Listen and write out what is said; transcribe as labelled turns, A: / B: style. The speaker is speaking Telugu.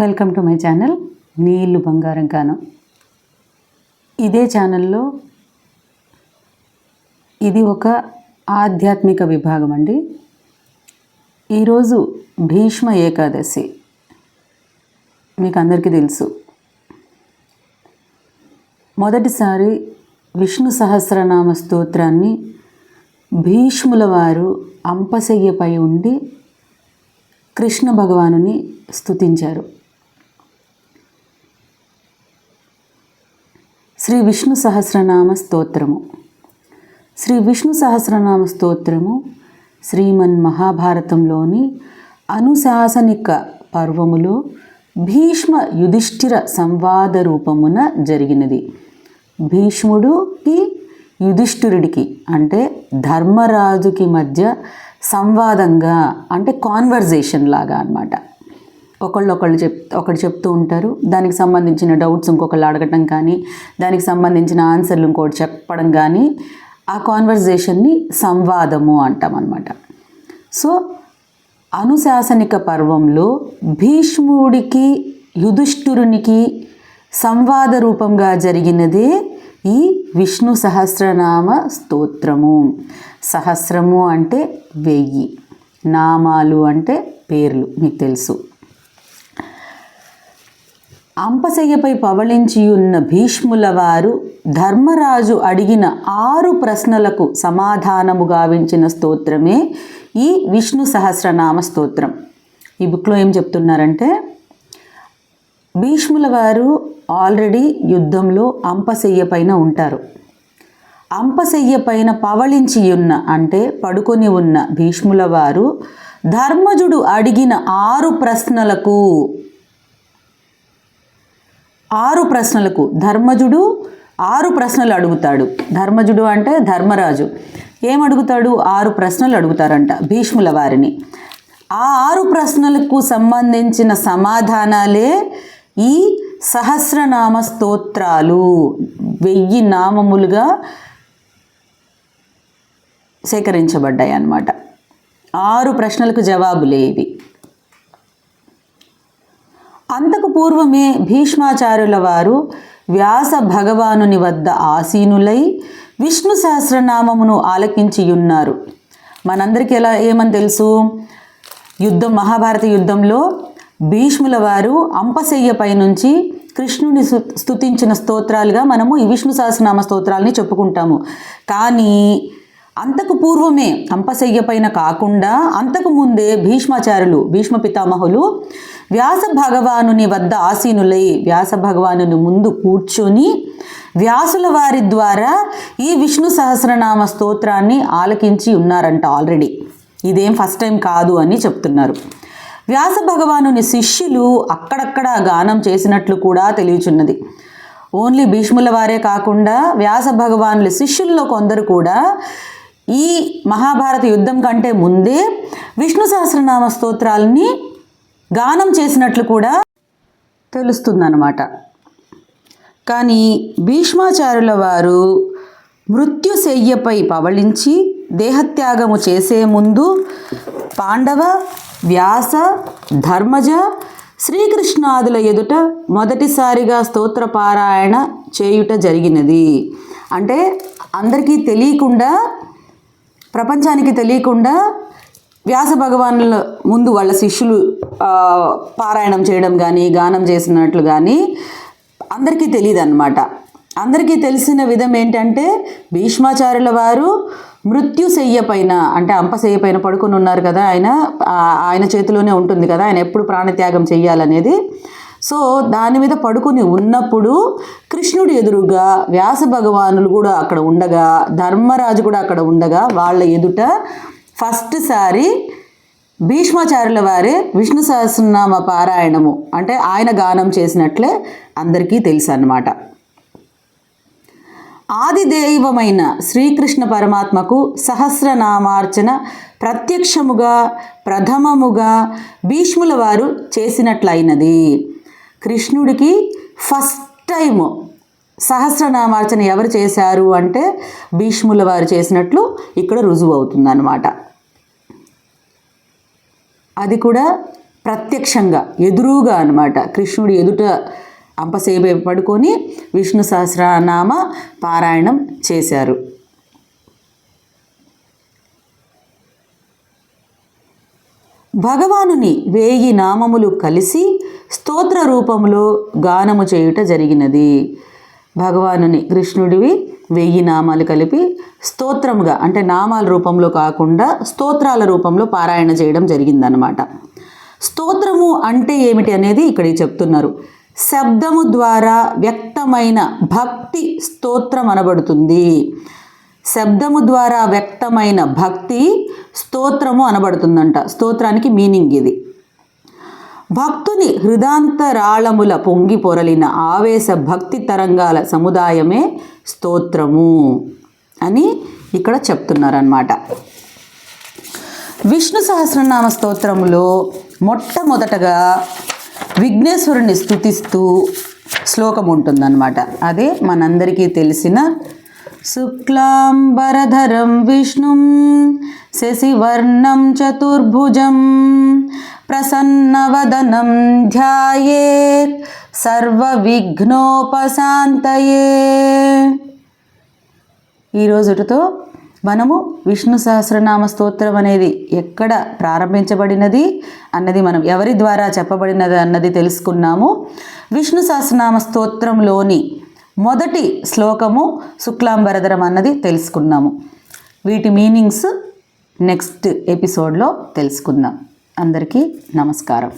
A: వెల్కమ్ టు మై ఛానల్ నీళ్ళు బంగారం కాను. ఇదే ఛానల్లో ఇది ఒక ఆధ్యాత్మిక విభాగం అండి. ఈరోజు భీష్మ ఏకాదశి. మీకు అందరికీ తెలుసు. మొదటిసారి విష్ణు సహస్రనామ స్తోత్రాన్ని భీష్ముల వారు అంపశయ్యపై ఉండి కృష్ణ భగవానుని స్తుతించారు. శ్రీ విష్ణు సహస్రనామ స్తోత్రము. శ్రీ విష్ణు సహస్రనామ స్తోత్రము శ్రీమన్ మహాభారతంలోని అనుశాసనిక పర్వములో భీష్మ యుధిష్ఠిర సంవాద రూపమున జరిగినది. భీష్ముడుకి యుధిష్ఠిరుడికి అంటే ధర్మరాజుకి మధ్య సంవాదంగా అంటే కాన్వర్జేషన్ లాగా అనమాట ఒకళ్ళు ఒకళ్ళు చెప్ ఒకటి చెప్తూ ఉంటారు. దానికి సంబంధించిన డౌట్స్ ఇంకొకళ్ళు అడగటం కానీ దానికి సంబంధించిన ఆన్సర్లు ఇంకోటి చెప్పడం కానీ ఆ కాన్వర్జేషన్ని సంవాదము అంటాం అనమాట సో అనుశాసనిక పర్వంలో భీష్ముడికి యుధిష్ఠురునికి సంవాద రూపంగా జరిగినదే ఈ విష్ణు సహస్రనామ స్తోత్రము. సహస్రము అంటే వెయ్యి నామాలు అంటే పేర్లు మీకు తెలుసు. అంపశయ్యపై పవళించి ఉన్న భీష్ముల వారు ధర్మరాజు అడిగిన ఆరు ప్రశ్నలకు సమాధానము గావించిన స్తోత్రమే ఈ విష్ణు సహస్రనామ స్తోత్రం. ఈ బుక్లో ఏం చెప్తున్నారంటే భీష్ముల వారు ఆల్రెడీ యుద్ధంలో అంపశయ్య పైన ఉంటారు. అంపశయ్య పైన పవళించి ఉన్న అంటే పడుకొని ఉన్న భీష్ముల వారు ధర్మజుడు అడిగిన ఆరు ప్రశ్నలకు ఆరు ప్రశ్నలకు ధర్మజుడు ఆరు ప్రశ్నలు అడుగుతాడు. ధర్మజుడు అంటే ధర్మరాజు. ఏమడుగుతాడు ఆరు ప్రశ్నలు అడుగుతారంట భీష్ముల వారిని. ఆ ఆరు ప్రశ్నలకు సంబంధించిన సమాధానాలే ఈ సహస్రనామ స్తోత్రాలు. వెయ్యి నామములుగా సేకరించబడ్డాయి అన్నమాట ఆరు ప్రశ్నలకు జవాబులే ఇవి అంతకు పూర్వమే భీష్మాచార్యుల వారు వ్యాస భగవానుని వద్ద ఆసీనులై విష్ణు సహస్రనామమును ఆలకించి ఉన్నారు మనందరికీ ఎలా ఏమని తెలుసు? యుద్ధం మహాభారత యుద్ధంలో భీష్ముల వారు అంపశయ్యపై నుంచి కృష్ణుని స్తుతించిన స్తోత్రాలుగా మనము ఈ విష్ణు సహస్రనామ స్తోత్రాలని చెప్పుకుంటాము. కానీ అంతకు పూర్వమే అంపశయ్య పైన కాకుండా అంతకు ముందే భీష్మాచార్యులు భీష్మ పితామహులు వ్యాస భగవానుని వద్ద ఆసీనులై వ్యాస భగవానుని ముందు కూర్చొని వ్యాసుల వారి ద్వారా ఈ విష్ణు సహస్రనామ స్తోత్రాన్ని ఆలకించి ఉన్నారంట ఆల్రెడీ. ఇదేం ఫస్ట్ టైం కాదు అని చెప్తున్నారు. వ్యాస భగవానుని శిష్యులు అక్కడక్కడ గానం చేసినట్లు కూడా తెలియచున్నది. ఓన్లీ భీష్ముల వారే కాకుండా వ్యాస భగవానుల శిష్యుల్లో కొందరు కూడా ఈ మహాభారత యుద్ధం కంటే ముందే విష్ణు సహస్రనామ స్తోత్రాలని గానం చేసినట్లు కూడా తెలుస్తుందన్నమాట. కానీ భీష్మాచార్యుల వారు మృత్యుశయ్యపై పవళించి దేహత్యాగము చేసే ముందు పాండవ వ్యాస ధర్మజ శ్రీకృష్ణాదుల ఎదుట మొదటిసారిగా స్తోత్రపారాయణ చేయుట జరిగినది. అంటే అందరికీ తెలియకుండా ప్రపంచానికి తెలియకుండా వ్యాస భగవానుల ముందు వాళ్ళ శిష్యులు పారాయణం చేయడం కానీ గానం చేసినట్లు కానీ అందరికీ తెలియదు అనమాట అందరికీ తెలిసిన విధం ఏంటంటే భీష్మాచార్యుల వారు మృత్యుశయ్య పైన అంటే అంపశయ్య పైన పడుకొని ఉన్నారు కదా ఆయన ఆయన చేతిలోనే ఉంటుంది కదా ఆయన ఎప్పుడు ప్రాణత్యాగం చెయ్యాలనేది. సో దాని మీద పడుకుని ఉన్నప్పుడు కృష్ణుడు ఎదురుగా వ్యాస భగవానులు కూడా అక్కడ ఉండగా ధర్మరాజు కూడా అక్కడ ఉండగా వాళ్ళ ఎదుట ఫస్ట్ సారి భీష్మాచార్యుల వారే విష్ణు సహస్రనామ పారాయణము అంటే ఆయన గానం చేసినట్లే అందరికీ తెలుసు అన్నమాట ఆదిదైవమైన శ్రీకృష్ణ పరమాత్మకు సహస్రనామార్చన ప్రత్యక్షముగా ప్రథమముగా భీష్ముల వారు చేసినట్లయినది. కృష్ణుడికి ఫస్ట్ టైం సహస్రనామార్చన ఎవరు చేశారు అంటే భీష్ముల వారు చేసినట్లు ఇక్కడ రుజువు అవుతుందన్నమాట. అది కూడా ప్రత్యక్షంగా ఎదురుగా అనమాట కృష్ణుడి ఎదుట అంపసేపే పడుకొని విష్ణు సహస్రనామ పారాయణం చేశారు. భగవానుని వేయి నామములు కలిసి స్తోత్ర రూపంలో గానము చేయుట జరిగినది. భగవానుని కృష్ణుడివి వెయ్యి నామాలు కలిపి స్తోత్రముగా అంటే నామాల రూపంలో కాకుండా స్తోత్రాల రూపంలో పారాయణ చేయడం జరిగిందనమాట స్తోత్రము అంటే ఏమిటి అనేది ఇక్కడ చెప్తున్నారు. శబ్దము ద్వారా వ్యక్తమైన భక్తి స్తోత్రం అనబడుతుంది. శబ్దము ద్వారా వ్యక్తమైన భక్తి స్తోత్రము అనబడుతుందంట. స్తోత్రానికి మీనింగ్ ఇది. భక్తుని హృదాంతరాళముల పొంగి పొరలిన ఆవేశ భక్తి తరంగాల సముదాయమే స్తోత్రము అని ఇక్కడ చెప్తున్నారన్నమాట. విష్ణు సహస్రనామ స్తోత్రములో మొట్టమొదటగా విఘ్నేశ్వరుని స్తుతిస్తూ శ్లోకం ఉంటుందన్నమాట అదే మనందరికీ తెలిసిన శుక్లాంబరధరం విష్ణుం శశివర్ణం చతుర్భుజం ప్రసన్నవదనం ధ్యాయేత్ సర్వవిఘ్నోపశాంతయే. ఈ రోజుతో మనము విష్ణు సహస్రనామ స్తోత్రం అనేది ఎక్కడ ప్రారంభించబడినది అన్నది మనం ఎవరి ద్వారా చెప్పబడినది అన్నది తెలుసుకున్నాము. విష్ణు సహస్రనామ స్తోత్రంలోని మొదటి శ్లోకము శుక్లాంబరధరం అన్నది తెలుసుకున్నాము. వీటి మీనింగ్స్ నెక్స్ట్ ఎపిసోడ్లో తెలుసుకుందాం. అందరికీ నమస్కారం.